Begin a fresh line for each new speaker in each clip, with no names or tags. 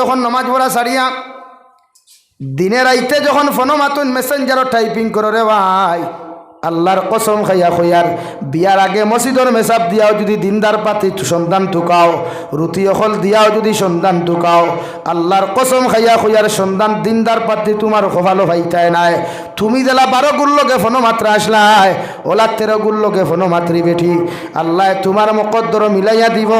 যখন নমাজ পড়া সারিয়া দিনে রাইতে যখন ফোনো মাতুন মেসেঞ্জারও টাইপিং করো রে ভাই। আল্লাহর কসম খাইয়া খইয়ার বিয়ার আগে মসজিদর মেসাব দিয়াও যদি দিনদার পাতি সন্তান টুকাও রুটি অকল দিয়াও যদি সন্তান টুকাও আল্লাহর কসম খাইয়া খইয়ার সন্তান দিনদার পাতি তোমার খোফালো ভাইতায় নাই। তুমি জেলা বারো গুল্লোকে ফোনো মাত্রা আসলাই ওলা তেরো গুল্লোকে ফোনো মাত্রি বেঠি। আল্লাহ তোমার মকদ্দর মিলাইয়া দিব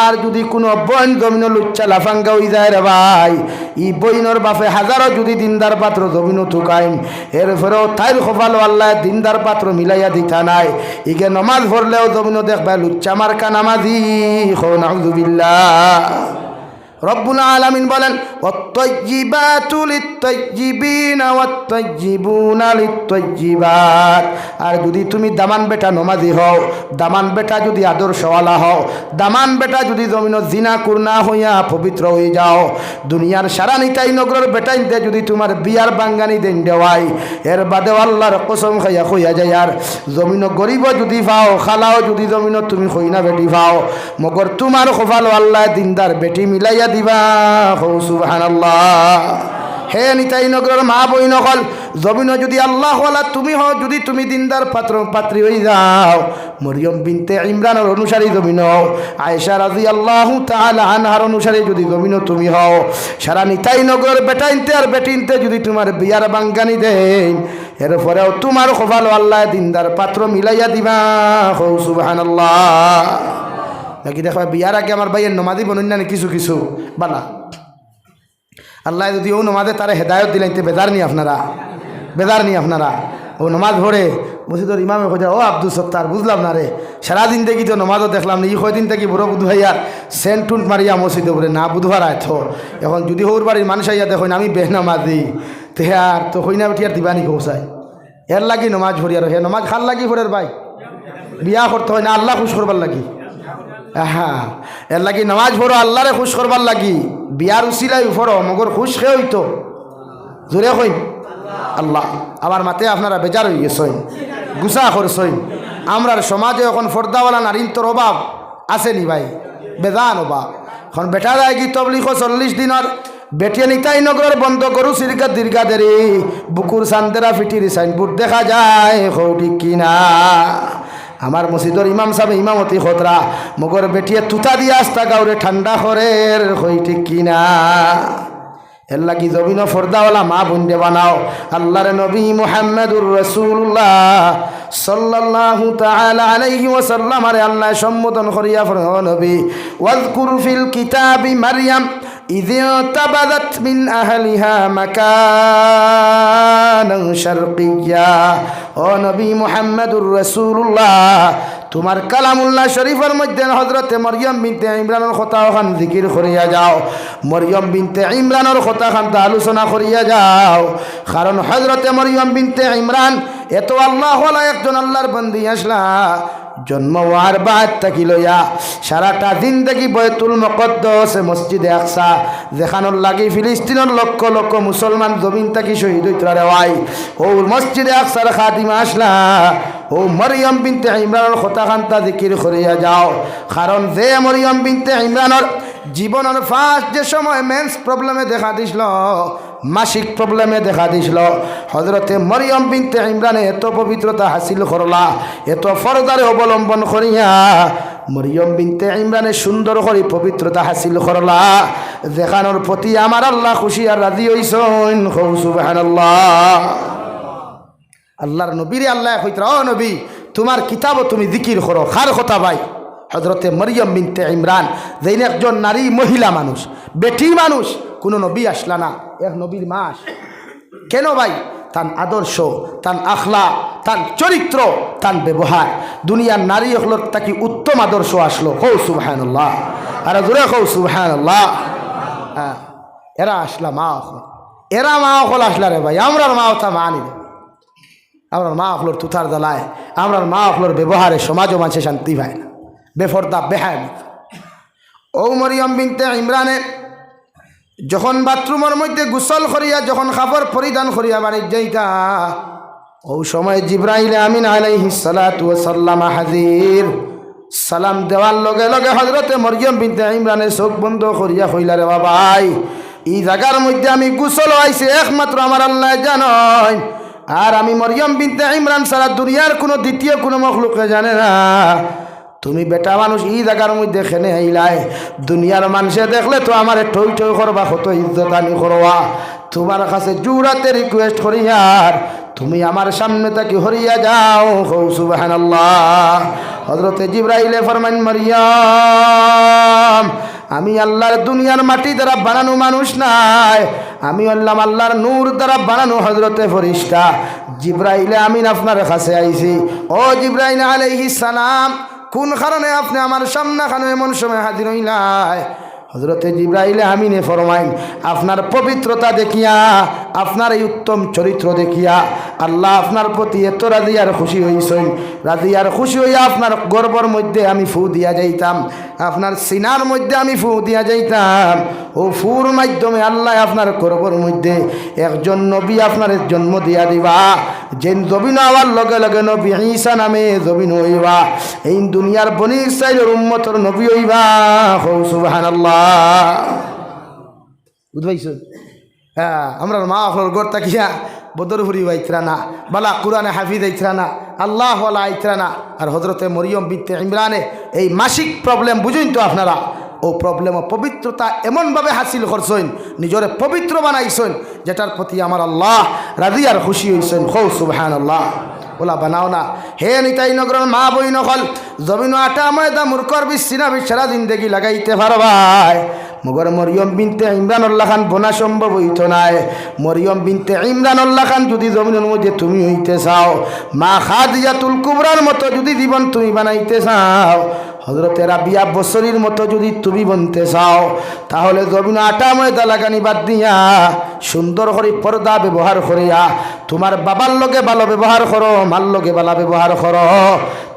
আর যদি কোনো বইন জমিন লুচ্চা লাফাঙ্গা হয়ে যায় রে ভাই, ই বইনর বাপে হাজারো যদি দিনদার পাত্র জমিন ঠুকাইম এরপরেও তাইর খোপালো আল্লাহ দিনদার পাত্র মিলাইয়া দিতা নাই। ইগে নমাজ ভরলেও জমিন দেখবা লুচ্চা মার্কা নামাজি। হো, নাউজুবিল্লাহ। রব্বুল আলামিন বলেন আর যদি তুমি দামান বেটা নমাজি হও, দামান বেটা যদি আদর্শওয়ালা হও, দামান বেটা যদি জমিন জিনা কুরনা হইয়া পবিত্র হয়ে যাও, দুনিয়ার সারা নিতাই নগরের বেটাইতে যদি তোমার বিয়ার বাঙ্গানি দেন দেওয়াই, এর বাদে আল্লাহর কসম খাইয়া হইয়া যায়। আর জমিন গরিব যদি পাও, খালাও যদি জমিন তুমি হইনা বেটি পাও, মগর তোমার খোফালো আল্লাহ দিনদার বেটি মিলাইয়া দিবা। হৌ নিতাই নগরের মা বই নকল জমিন যদি আল্লাহ তুমি হও, যদি তুমি দিনদার পাত্র, পাত্রী হয়ে যাও। মরিয়ম বিনতে ইমরানের অনুসারী জমিন হও। আয়েশা রাজি আল্লাহ আনহার অনুসারী যদি জমিন তুমি হও। সারা নিতাই নগরের বেটাইনতে আর বেটিনতে যদি তোমার বিয়ার বাঙ্গানি দেন, এরপরেও তোমার খোফালো আল্লাহ দিনদার পাত্র মিলাইয়া দিবা। হৌ সুবাহান নাকি দেখো বিয়ার আগে আমার ভাইয়ের নমাদি বনুন না কিছু কিছু? বালা। আল্লাহ যদি ও নমাজে তারা হেদায়ত দিলেন তে বেদার নি আপনারা। বেদার নি আপনারা। ও নমাজ ভরে মসজিদর ইমামে খোঁজা ও আব্দুল সত্তার, বুঝলাম না রে। সারাদিন দেখি তো নমাজও দেখলাম না। ই কয়দিন থেকে বড় বুধ ভাইয়ার সেন্ট টুন্ট মারিয়া মসজিদে বলে না বুধবার আয় তো এখন যদি হৌর বাড়ির মানুষ আইয়া দেখো আমি বেহনামাজ তে আর তো হইনা বেটি আর দিবানি কৌসাই এর লাগি নমাজ ভরি আর, হে নমাজ খাল লাগি ভরের ভাই? বিয়া করতে হয় না, আল্লাহ খুশ করবার লাগি। হ্যাঁ এর লাগি নামাজ পড়ো, আল্লাহরে খুশ করবার লাগি। বিয়ার উচিলাই পড়ো, মগর খুশ খেয়ে হইতো। জোরে কইন। আল্লাহ, আমার মাতে আপনারা বেজার হয়ে গেছেন। গুসা করছেন। আমরার সমাজে এখন ফর্দাওয়ালা নারীন তোর অভাব আসেনি ভাই বেদান অভাব। এখন বেটা যায় কি তবলিখ চল্লিশ দিনের। বেটিয়ে নিতাই নগরের বন্ধ করু সিরকা দীর্ঘা দেরি। বুকুর সান্দেরা ফিটির সাইনবোর্ড দেখা যায় হৌটি কিনা। আমার মসজিদর ইমাম সাহেব, ইমামতি খতরা মগর বেটিয়ে তুতা দিয়া আস্তা গাউরে ঠান্ডা খরের হই ঠিক কিনা? এর লাগি জবিন ফর্দাওয়ালা, মা বুন্দে বানাও। আল্লাহর নবী মুহাম্মদুর রসুল্লাহ সাল্লাল্লাহু তাআলা আলাইহি ওয়াসাল্লাম আরে আল্লাহ সম্বোধন করিয়া ফরহ নবী ওয়াজকুর ফিল কিতাবি মারইয়াম إذ انتبذت من أهلها مكانا شرقيا ও নবী মুহাম্মদুর রসুল্লাহ তোমার কালামুল্লাহ শরীফের মধ্যে হজরতে মরিয়ম বিনতে ইমরানের কথা ওখান জিকির করিয়া যাও মরিয়ম বিনতে ইমরানের কথা খান আলোচনা করিয়া যাও কারণ হজরতে মরিয়ম বিনতে ইমরান এত আল্লাহ একজন আল্লাহর বন্দি আসলা জন্ম বাদ থাকি লইয়া সারাটা দিন দেখি বয়তুল মকদ্দস মসজিদে আকসা যেখানোর লাগি ফিলিস্তিনের লক্ষ লক্ষ মুসলমান জমিন থাকি শহীদ হইতরা রেওয়াই ও মসজিদে আকসার খাদিমা আসলা, ও মরিয়ম বিনতে ইমরানের কথা খান্তা জিকির করিয়া যাও। কারণ যে মরিয়ম বিনতে ইমরানের জীবনের ফার্স্ট যে সময় মেন্স প্রবলেমে দেখা দিছিল মাসিক প্রবলেমে দেখা দিছিল। হজরতে মরিয়ম বিনতে ইমরানে এত পবিত্রতা হাসিল করলা, এত ফরদারে অবলম্বন করিয়া মরিয়ম বিনতে ইমরানে সুন্দর করে পবিত্রতা হাসিল করলা। দেখানোর প্রতি আমার আল্লাহ খুশি আর রাজি হইসন সুবাহান্লাহ আল্লাহর নবীরে আল্লাহ কইতরা ও নবী, তোমার কিতাবও তুমি জিকির করো খার কথা ভাই? হজরতে মরিয়ম বিনতে ইমরান যেন একজন নারী মহিলা মানুষ, বেটি মানুষ কোনো নবী আসলা না। এক নবীর মাস। কেন ভাই? তার আদর্শ তার আখলা তার চরিত্র তার ব্যবহার। দুনিয়ার নারী হলোর তাকে উত্তম আদর্শ আসলো। হৌ সুবাহান্লাহ আর জোরে হৌ সুবাহান্লাহ হ্যাঁ এরা আসলা মা অখল এরা মা অখল আসলা রে ভাই। আমরার মা ওথা মা আনি আমরার মা অখলোর তুথার দালায়। আমরার মা অখলোর ব্যবহারে সমাজও মাঝে শান্তি পায় না। বেফর্দা বেহায় ও মরিয়ম বিনতে ইমরানে যখন বাথরুমের মধ্যে গোসল করিয়া, যখন খাবার পরিধান করিয়া বাড়ির যাইতা ও সময় জিব্রাইল আমিন আলাইহি সাল্লাম হাজির। সালাম দেওয়ার লগে লগে হজরতে মরিয়ম বিনতে ইমরানের চোখ বন্ধ করিয়া কইলা, রে বাবাই, এই জায়গার মধ্যে আমি গুসল আইছি একমাত্র আমার আল্লাহ জানয় আর আমি মরিয়ম বিনতে ইমরান সারা দুনিয়ার কোনো দ্বিতীয় কোনো মখলুকে জানে না। তুমি বেটা মানুষ এই জায়গার মধ্যে খেনে আইলাই। দুনিয়ার মানুষে দেখলে তো আমার ঠই ঠই করবা, কত ইজ্জতানি করবা। তোমার কাছে জুরাতে রিকোয়েস্ট করি আর তুমি আমার সামনে তাকে হরিয়া যাও। হৌ সুবাহান হজরতে জিব্রাইলে ফরমান মারিয়াম, আমি আল্লাহর দুনিয়ার মাটি দ্বারা বানানো মানুষ নাই। আমি আল্লাহ, আল্লাহর নূর দ্বারা বানানো হজরতে ফরিস্তা। জিব্রাইলে আমিন আপনার কাছে আইছি। ও জিব্রাইল আলাইহিস সালাম কোন কারণে আপনি আমার সামনা খানো এমন সময় হাজির হইলাই? হজরতে জিব্রাইলে আমিনে ফরমাইন আপনার পবিত্রতা দেখিয়া, আপনার এই উত্তম চরিত্র দেখিয়া আল্লাহ আপনার প্রতি এত রাজিয়ার খুশি হইছেন। রাজিয়ার খুশি হইয়া আপনার গর্বর মধ্যে আমি ফু দিয়া যাইতাম, আপনার সিনার মধ্যে আমি ফু দিয়া যাইতাম। ও ফুর মাধ্যমে আল্লাহ আপনার গর্বর মধ্যে একজন নবী আপনার জন্ম দিয়া দিবা যে জবিন আওয়ার লগে লগে নবী ঈসা নামে জবিন হইবা। এই দুনিয়ার বনি ইসরাইলের উম্মতর নবী হইবা। হৌ সুবহানাল্লাহ। বুঝবাইছো? হ্যাঁ আমরা মা আপনার গড় তাকিয়া বদর ফুরি আইতরা না, বালা কুরআনে হাফিজ আইতরা না, আল্লাহ আইতরা না। আর হজরতে মরিয়ম বিত্তে ইমরানে এই মাসিক প্রবলেম বুঝুন তো আপনারা? ও প্রবলেম পবিত্রতা এমনভাবে হাসিল করছেন, নিজরে পবিত্র বানাইছেন, যেটার প্রতি আমার আল্লাহ রাজি আর খুশি হয়েছেন হৌ সুবহান আল্লাহ ওলা বানাও না। হে নিতাই নগরের মা বই নকল জমিন আটা ময়দা, মূর্খর বিশ্বনা সারা জিন্দেগি লাগাইতে পারবাই মগর মরিয়ম বিনতে ইমরানুল্লাহ খান বোনা সম্ভব হইত নাই। মরিয়ম বিনতে ইমরানুল্লাহ খান যদি জমিনের মধ্যে তুমি হইতে চাও, মা খাদিজাতুল কুবরার মতো যদি জীবন তুমি বানাইতে চাও হজরতে রাবিয়া বছরের মতো যদি তুমি বনতে চাও, তাহলে জমিন আটা ময়দা লাগানি বাদ দিয়া, সুন্দর করে পর্দা ব্যবহার করিয়া, তোমার বাবার লগে ভালো ব্যবহার করো, মার লগে ভালো ব্যবহার করো।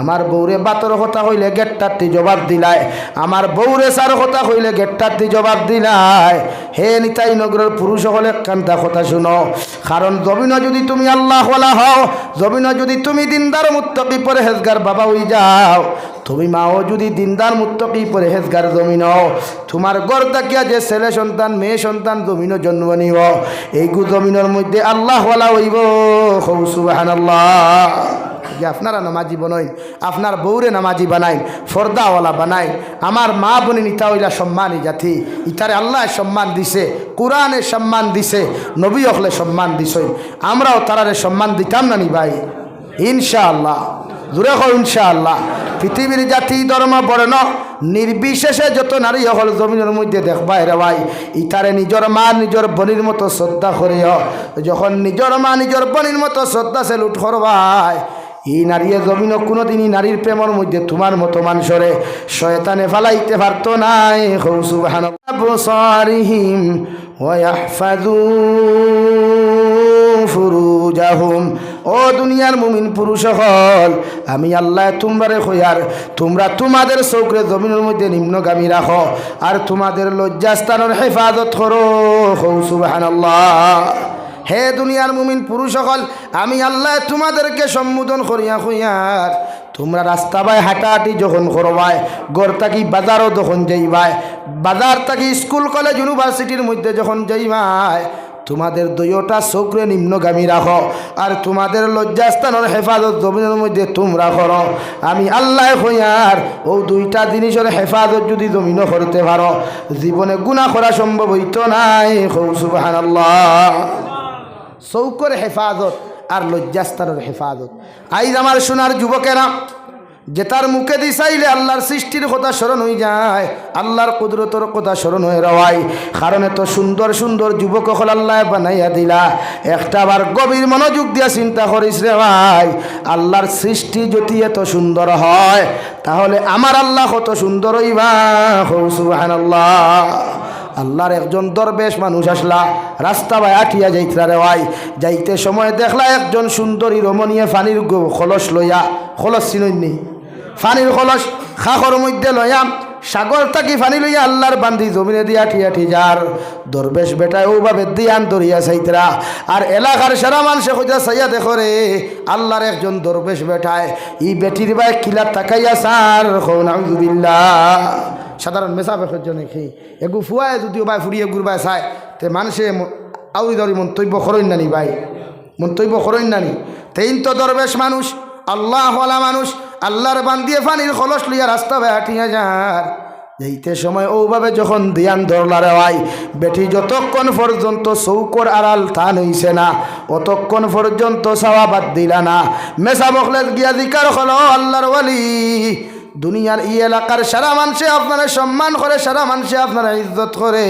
আমার বউরে বাতর কথা হইলে গেটটারটি জবাব দিলায়। আমার বউরে সার কথা হইলে গেটটারটি জবাব দিলায়। হে নিতাই নগরের পুরুষ হলে কান্তা কথা শুনো। কারণ জমিন যদি তুমি আল্লাহ ওয়ালা হও জমিন যদি তুমি দিনদার মুত্তকি পরে হেজগার বাবা হই যাও, তুমি মাও যদি দিনদার মুত্তকি পরে হেজগার জমিন তোমার গড় তাকিয়া যে ছেলে সন্তান, মেয়ে সন্তান জমিনও জন্ম নিব। এইগু জমিনের মধ্যে আল্লাহ ওয়ালা হইব। হৌ সুবাহানাল্লাহ। যে আপনারা নামাজি বনইন, আপনার বউরে নামাজি বানাইন, ফর্দাওয়ালা বানাইন, আমার মা বোনে নিতা হইলা সম্মানী জাতি, ইতারে আল্লাহ সম্মান দিছে, কোরআনে সম্মান দিছে, নবী অকলে সম্মান দিছে আমরাও তারারে সম্মান দিতাম না নি ভাই? ইনশাআল্লাহ। জুড়ে হোক ইনশাআল্লাহ। পৃথিবীর জাতি ধর্ম বর্ণ নির্বিশেষে যত নারী হল জমিনের মধ্যে দেখবাই রে ভাই, ইতারে নিজের মা নিজের বনির মতো শ্রদ্ধা করিও, যখন নিজের মা নিজের বনির মতো শ্রদ্ধা সে লুট করবাই এই নারীয়ে জমিন কোনোদিনই নারীর প্রেমর মধ্যে তোমার মতো মানুষরে শয়তানে ফালাইতে পারতো নাই। হৌসুবাহান বসারিহিম ফুরুজাহুম ও দুনিয়ার মুমিন পুরুষ হল, আমি আল্লাহ তোমরারে হইয়ার তোমরা তোমাদের চৌকরে জমিনের মধ্যে নিম্নগামী রাখো আর তোমাদের লজ্জাস্থানের হেফাজত করো। হৌসুবাহান আল্লাহ হে দুনিয়ার মুমিন পুরুষ সকল আমি আল্লাহ তোমাদেরকে সম্বোধন করিয়া কইয়ার তোমরা রাস্তা বাই হাঁটাহাঁটি যখন করবাই গড় থাকি বাজারও যখন যাইবাই, বাজার থাকি স্কুল, কলেজ, ইউনিভার্সিটির মধ্যে যখন যাইবাই, তোমাদের দুইটা চোখরে নিম্নগামী রাখো, আর তোমাদের লজ্জাস্থানের হেফাজত জমিনের মধ্যে তোমরা করো। আমি আল্লাহ হইয়ার ও দুইটা জিনিসের হেফাজত যদি জমিনও করতে পারো, জীবনে গুণা করা সম্ভব হইতো নাই সুবাহান আল্লাহ চৌকর হেফাজত আর লজ্জাস্তানের হেফাজত। আইজ আমার সোনার যুবকেরা যে তার মুখে দি চাইলে আল্লাহর সৃষ্টির কথা স্মরণ হয়ে যায় আল্লাহর কুদরতর কথা স্মরণ হয়ে রওয়াই কারণ এত সুন্দর সুন্দর যুবক হল আল্লাহ বানাইয়া দিলা। একটা আবার গভীর মনোযোগ দিয়া চিন্তা করিস রে ভাই আল্লাহর সৃষ্টি যদি এত সুন্দর হয়, তাহলে আমার আল্লাহ কত সুন্দর হইবা? হৌ আল্লাহ আল্লাহর একজন দরবেশ মানুষ আসলা, রাস্তা বাই আঠিয়া যাইতরা রে ভাই। যাইতে সময় দেখলা একজন সুন্দরী রমণীয় ফানির খলস লইয়া, খলস চিনইনি ফানির খলস খাখর মধ্যে লইয়া, সাগর থাকি ফানি লইয়া আল্লাহর বান্ধি জমিনে দিয়া ঠিয়া ঠি যার। দরবেশ বেটায় ওভাবে দিয়ান দরিয়া সাইতরা আর এলাকার সারা মানুষে খোঁজা সাইয়া দেখো রে, আল্লাহর একজন দরবেশ বেটায়। ই বেটির বাই কিলা তাকাইয়া সার খৌনাউজুবিল্লাহ সাধারণ মেসা বেখর জন্য খেয়ে এগু ফুয়ায় যদিও বাই ফুরিয়ে গুরবাই চায় তে মানুষে আউরি দরি মন্তব্য করেন নানি ভাই মন্তব্য করেন নানি। তেইন তো দরবেশ মানুষ, আল্লাহ মানুষ আল্লাহর বান্দিয়ে ফানির খলস লইয়া রাস্তা বেহাটিয়া যার যাইতে সময় ওভাবে যখন দিয়ান ধরলারে ভাই বেটি যতক্ষণ পর্যন্ত চৌকর আড়াল থান হইছে না, অতক্ষণ পর্যন্ত সাওয়া বাদ দিলা না। মেসা বখলে গিয়া দিকার হলো আল্লাহর ওয়ালি দুনিয়ার এই এলাকার সারা মানুষে আপনারা সম্মান করে সারা মানুষে আপনারা ইজ্জত করে।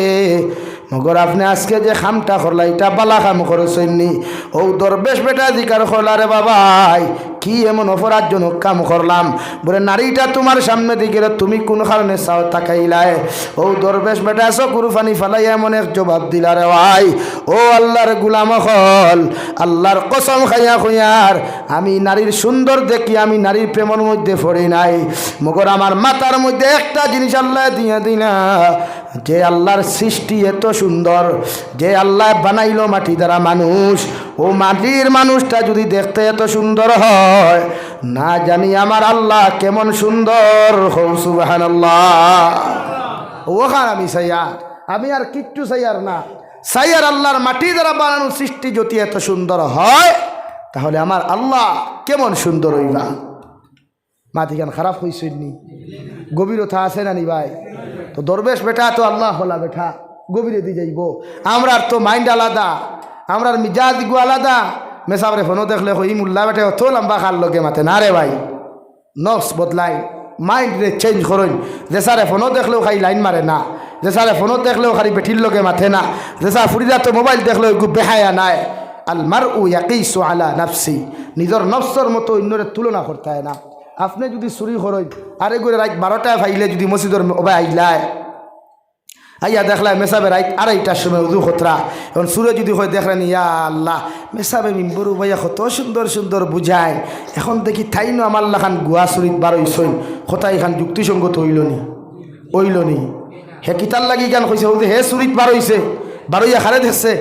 মগর আপনি আজকে যে খামটা করলা এটা বালা খাম করেছেননি ও দরবেশ বেটা দিকার করলারে বাবাই, কি এমন অপরাধজনক কাম করলাম। বলে, নারীটা তোমার সামনে দিকে তুমি কোন কারণে চাও তাকাইলাই ও দরবেশ বেটা, চকুর ফানি ফালাই এমন এক জবাব দিলা রে ভাই। ও আল্লাহর গুলাম হল, আল্লাহর কসম খাইয়া খুঁয়ার আমি নারীর সুন্দর দেখি, আমি নারীর প্রেমের মধ্যে পড়ি নাই। মগর আমার মাথার মধ্যে একটা জিনিস আল্লাহ দিয়ে দিলা। যে আল্লাহর সৃষ্টি এত সুন্দর, যে আল্লাহ বানাইলো মাটি দ্বারা মানুষ, ও মাটির মানুষটা যদি দেখতে এত সুন্দর হয়, না জানি আমার আল্লাহ কেমন সুন্দর হৌ সুবাহান ওখান আমি সাইয়ার আমি আর কিচ্ছু সাইয়ার না। সাইয়ার আল্লাহর মাটি দ্বারা বানানো সৃষ্টি যদি এত সুন্দর হয়, তাহলে আমার আল্লাহ কেমন সুন্দর হইবা? মাটিখান খারাপ হয়েছেননি গভীরতা আছে না নি ভাই? তো দরবেশ বেটা তো আল্লাহ হলা বেটা, গভীরে দিয়ে যাইব। আমরার তো মাইন্ড আলাদা, আমরার মিজাজ গু আলাদা। মেসাবরে ফোনও দেখলে হই মুল্লা বেটে, অত লম্বা খাল লোকে মাতে। না রে ভাই, নফস বদলাই, মাইন্ড রে চেঞ্জ করুন যে স্যারে ফোনও দেখলেও খাই লাইন মারে না, যে স্যারে ফোনও দেখলেও খালি বেঠির লোকে মাথে না, যে স্যার ফুরিদা তো মোবাইল দেখলেও গু বেহায়া নাই। আল মার উ ইয়াকিসু আলা নাফসি, নিজের নফসর মতো অন্যরে তুলনা করতে হয় না। আপনি যদি চুরি করেন, আরে করে রাত বারোটায় ফাইলে যদি মসজিদর ওবাই আইলায় আইয়া দেখলা মেসাবে রাইত আড়াইটার সময় উদু খতরা এখন সুরে যদি হয় দেখলেন ইয়া আল্লাহ মেসাবে মিম্বরু ভাইয়া কত সুন্দর সুন্দর বুঝায় এখন দেখি থাইনো আমার লাখান গুয়া চুরিত বারইছইন কথা এখান যুক্তিসঙ্গত হইল নি? হইল নি? হে কিতার লাগি গান কইছে ও হে চুরিত বারইছে বারইয়া খারে দেখছে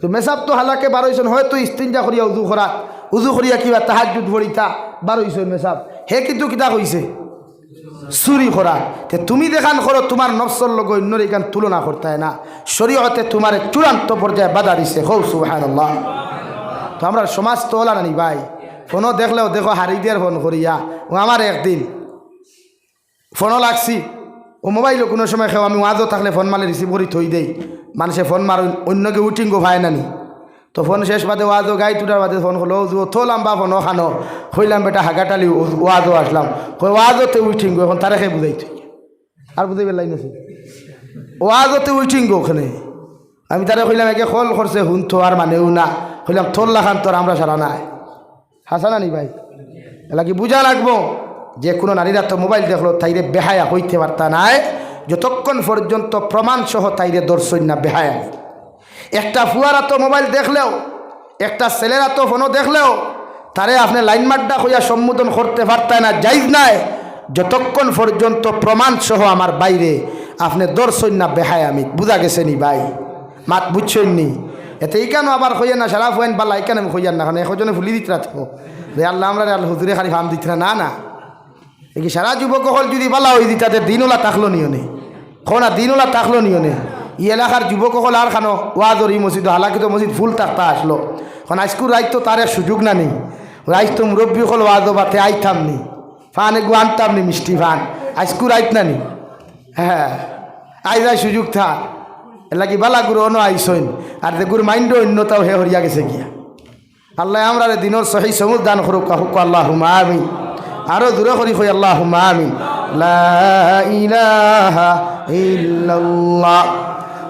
তো মেসাব তো হালাকে বারইছন হয়তো ইস্তিনজা করিয়া উজু করা উজু করিয়া কিবা তাহাজুদ ভরিতা বারইছন মেসাব হে কিন্তু কিতা কইছে চুরি করা তে তুমি দেখান করো তোমার নফসর লগ অন্যর এখান তুলনা করতে না। শরীয়তে তোমার চূড়ান্ত পর্যায়ে বাধা দিছে। হৌ সুহান তো আমরা সমাজ তো ওলা নানি ভাই। ফোনও দেখলেও দেখো হারি দিয়ার ফোন করিয়া ও আমার একদিন। ফোনও লাগছি। ও মোবাইলও কোনো সময় খেও আমি ওয়াজও থাকলে ফোন মারলে রিসিভ করি থই দেই। মানুষে ফোন মার অন্যকে উঠিং গো ভাই নানি। তো ফোন শেষ বাদে ওয়াজও গাই তুটার বাদে ফোন করল ও থলাম বা ফোনও খানো। হইলাম বেটা হাগাটালি ওয়াজও আসলাম। কই ওয়াজতে উঠিং গো, এখন তারে খেয়ে বুঝাই আর বুঝাইবে লাইন আছে? ওয়াজতে উঠিং গো ওখানে। আমি তারে কইলাম একে খল করছে হুন তো আর মানেও না। কইলাম থল লাখান তোর আমরা সারা নাই। হাসা নানি ভাই? এলা কি বুঝা লাগবো? যে কোনো নারীরা তো মোবাইল দেখল তাইরে বেহায়া হইতে পারতা নাই। যতক্ষণ পর্যন্ত প্রমাণ সহ তাইরে দর্শন না, বেহায়া একটা ফুয়ারা তো মোবাইল দেখলেও, একটা ছেলেরা তো ফোনও দেখলেও, তারে আপনি লাইন মাড্ডা হইয়া সম্বোধন করতে পারতেন না, যাইজ নাই। যতক্ষণ পর্যন্ত প্রমাণ সহ আমার বাইরে, আপনি দর্শন না বেহায় আমি। বুঝা গেছে নি ভাই? মাত বুঝছেন নি? এতে ইকানো আবার হইয়া না, সারা ফুয়েন বালা ইকান আমি হইয়ার না, কারণ একজনে ফুলি দিতে রাখব রে আল্লাহ, আমরা আল্লাহ, হুজুরে খালি ফাম দিতে না না। এই সারা যুবক হল যদি বালা হই দিতে, তাদের দিনওলা তাকলো নিয়নে। খনা দিনওলা তাকলো নিয়নে। ই এলাকার যুবক হল আর খানো ওয়াজর ই মসজিদ হালাকি তো মসজিদ ফুল তাকতা আসলো। এখন আজকুর রাইত তো তার সুযোগ না নেই রাইত তো মুরব্বী হল ওয়াজ বাতে আইতাম নি। ফান এগু আনতাম নি মিষ্টি ফান। আজকুর আইত না নি হ্যাঁ আই যাই সুযোগ থা। এলাকি বালা গুরু অন আইসইন আর দেগুর মাইন্ড অন্যতাও হে হরিয়া গেছে গিয়া। আল্লাহ আমরা দিনর সহি সমুদ দান করুক কাহুক আল্লাহ আমি আরও দূরে করি হই আল্লাহ আমি লা ইলাহা ইল্লাল্লাহ।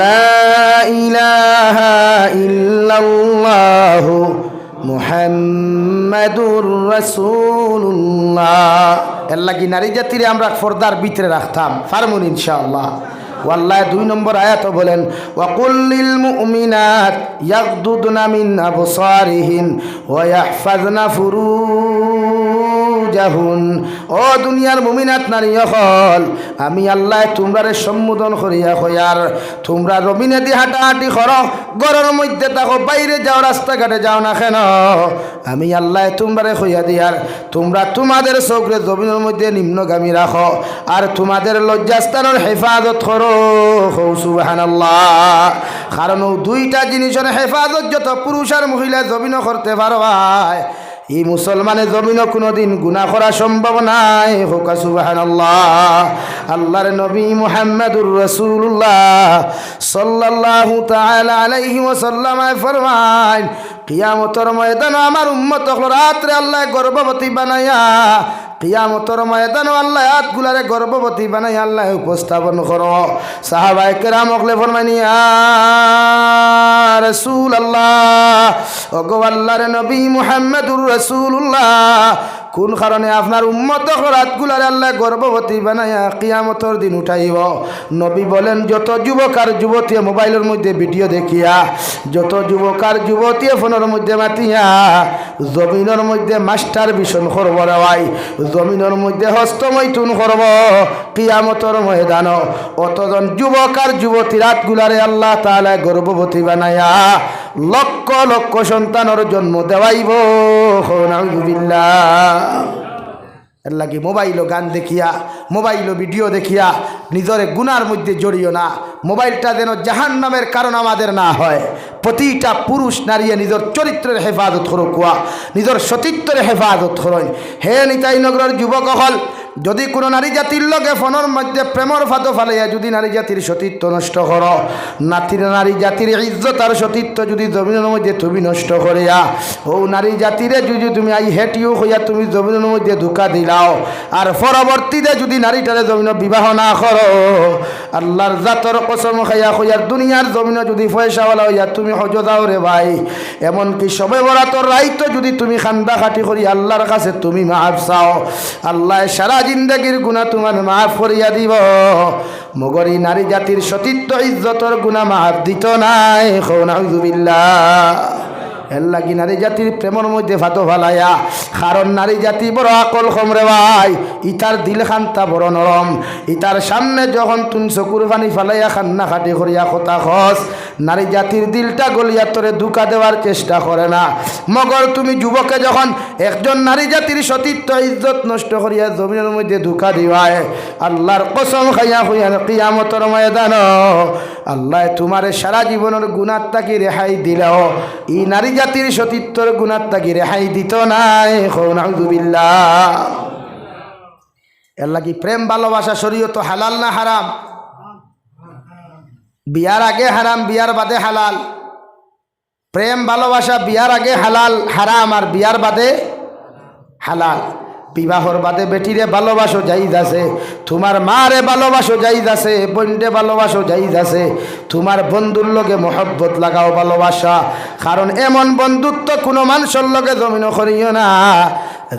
لا إله إلا الله মুহাম্মাদুর রাসূলুল্লাহ এর লাগি নারী জাতিরে আমরা পর্দার ভিতরে রাখতাম ফার্মুন ইনশাআল্লাহ ওয়াল্লাহ দুই নম্বর আয়াত বলেন ওয়াকুল্লিল মুমিনাত ইয়াগদুদনা মিন আবসারিহিন ওয়া ইয়াহফাজনা ফুরুজাহুন ও দুনিয়ার মুমিনাত নারী হল আমি আল্লাহ তোমরারে সম্বোধন করিয়া হইয়ার তোমরা রবিনে দি হাঁটাহাঁটি কর গরর মধ্যে থাকো, বাইরে যাও, রাস্তাঘাটে যাও না কেন? আমি আল্লাহ তোমরারে হইয়া দিয়ার, তোমরা তোমাদের চোখরে জমিনের মধ্যে নিম্নগামী রাখো, আর তোমাদের লজ্জাস্থানের হেফাজত করো। সুবাহান কারণ দুইটা জিনিসের হেফাজত যত পুরুষ আর মহিলা জমিন করতে পারো ভাই। এই মুসলমানের জমিনও কোনোদিন গুণা করা সম্ভব নাই। হোকা সুবাহান আল্লাহ আল্লাহর নবী মোহাম্মদুর রসুল্লাহ সাল্লাল্লাহু তাআলা আলাইহি ওয়াসাল্লামায় ফরমান কিয়ামতর ময়দান আমার উম্মত রাত্রে আল্লাহ গর্ভবতী বানাইয়া কিয়ামতর ময়দান আল্লাহ হাতগুলারে গর্ভবতী বানাই আল্লাহ উপস্থাপন করো। সাহাবাই কেরাম অকলে ফরমানিয়া রসুল আল্লাহ ওগো আল্লাহর নবী মুহাম্মদুর রসুল্লাহ কোন কারণে আপনার উম্মত রাতগুলার আল্লাহ গর্ভবতী বানাইয়া কিয়ামতর দিন উঠাইব? নবী বলেন, যত যুবক আর যুবতী মোবাইলের মধ্যে ভিডিও দেখিয়া, যত যুবক আর যুবতী ফোনের মধ্যে মাতিয়া, জমিনের মধ্যে মাস্টার ভীষণ করব রেওয়াই জমিনের মধ্যে হস্তমৈথুন করব কিয়ামতর ময়দান। অতজন যুবক আর যুবতী রাতগুলারে আল্লাহ তাহলে গর্ভবতী বানাইয়া লক্ষ লক্ষ সন্তানের জন্ম দেওয়াইব। এর লাগি মোবাইলও গান দেখিয়া, মোবাইলও ভিডিও দেখিয়া নিজরে গুনার মধ্যে জড়িও না। মোবাইলটা যেন জাহান নামের কারণ আমাদের না হয়। প্রতিটা পুরুষ নারীয়ে নিজের চরিত্রের হেফাজত করো কুয়া। নিজের সতীত্বের হেফাজত করই হে নিতাই নগরের যুবক হল যদি কোনো নারী জাতির লগে ফোনের মধ্যে প্রেমর ফাতো ফালাইয়া যদি নারী জাতির সতীত্ব নষ্ট কর নাতির নারী জাতির ইজ্জত আর সতীত্ব যদি জমিনের মধ্যে তুমি নষ্ট করিয়া ও নারী জাতিরে যদি তুমি আই হেটিও হইয়া তুমি জমিনের মধ্যে ধোকা দিলাও আর পরবর্তীতে যদি নারীটারে জমিন বিবাহ না করো আল্লাহর জাতর কসম খাইয়া হইয়ার দুনিয়ার জমিনে যদি পয়সাওয়ালা হইয়া তুমি হজ দাও রে ভাই। এমনকি সবে বরাতর রাইতো যদি তুমি খান্দা খাটি করি আল্লাহর কাছে তুমি মাফ চাও, আল্লাহ সারা জিন্দগির গুণা তোমার মাফ করিয়া দিব। মগরি নারী জাতির সতীত্ব ইজ্জতর গুণা মাফ দিত নাই। খৌনাউজুবিল্লাহ এর লাগি নারী জাতির প্রেমর মধ্যে ভাতো ভালাইয়া কারণ নারী জাতি বড় আকল কমরে ভাই। ইতার দিল খান্তা বড় নরম। ইতার সামনে যখন তুমি চকুর পানি ফালাইয়া খান্না খাটি করিয়া কথা খস নারী জাতির দিলটা গলিয়া তোরে দুকা দেওয়ার চেষ্টা করে না। মগর তুমি যুবকে যখন একজন নারী জাতির সতীত্ব, ইজ্জত নষ্ট করিয়া জমিনের মধ্যে ধোকা দিবায় আল্লাহর কসম খাইয়া হইয়া কিয়ামতর ময়দান আল্লাহ তোমারে সারা জীবনের গুণার তাকি রেহাই দিলেও, ই নারী জাতির সতীত্বর গুণার তাকি রেহাই দিত নাই হৌনাউজুবিল্লাহ এর লাগি প্রেম, ভালোবাসা শরীয় তো হালাল না হারাম? বিয়ার আগে হারাম, বিয়ার বাদে হালাল। প্রেম, ভালোবাসা, বিয়ার আগে হালাল, হারাম, আর বিয়ার বাদে হালাল। বিবাহর বাদে বেটিরে ভালোবাসো যাই যাছে তোমার মারে ভালোবাসো যাই যাছে বোনরে ভালোবাসো যাই যাছে তোমার বন্ধুর লগে মহব্বত লাগাও ভালোবাসা, কারণ এমন বন্ধুত্ব কোনো মানুষের লগে জমিন করিও না।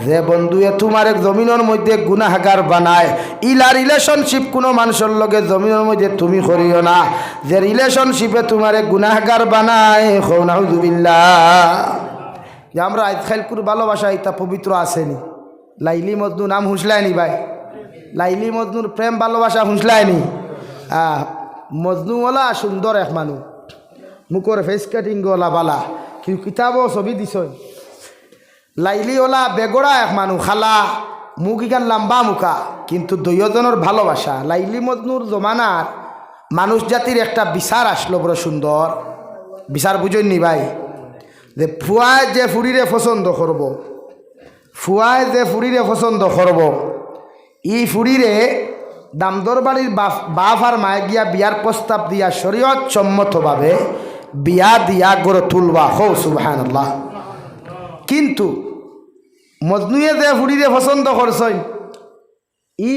যে বন্ধুয়ে তোমার জমিনের মধ্যে গুনাহাগার বানায়, ইলা রিলেশনশিপ কোনো মানুষের লগে জমিনের মধ্যে তুমি করিও না। যে রিলেশনশিপে তোমার গুনাহাগার বানায় হৌনাউজুবিল্লা যে আমরা আজকালকুর ভালোবাসা ইতা পবিত্র আসেনি। লাইলি মজনু নাম হুঁসলায়নি ভাই? লাইলি মজনুর প্রেম ভালোবাসা আহ মজনুওয়ালা সুন্দর এক মানুষ মুখর ফেস কাটিংওয়ালা বালা। কিন্তু কিতাবও ছবি দিছ লাইলিওয়ালা বেগড়া এক মানুষ খালা। মুখ ইখান লাম্বা মুখা, কিন্তু দুইজনের ভালোবাসা। লাইলি মজনুর জমানার মানুষ জাতির একটা বিচার আসলো বড় সুন্দর বিচার বুঝেননি ভাই? যে ফুয়ায় যে ফুরিরে পছন্দ করব। ফুয়ায় যে ফুরিরে পছন্দ করব। ই ফুরিরে দামদর বাড়ির বাফ আর মায়ে গিয়া বিয়ার প্রস্তাব দিয়া শরীয়ত সম্মতভাবে বিয়া দিয়া গড়ে তুলবা। হো সুবাহান কিন্তু মজনুয়ে যে ফুরিরে পছন্দ করছ ই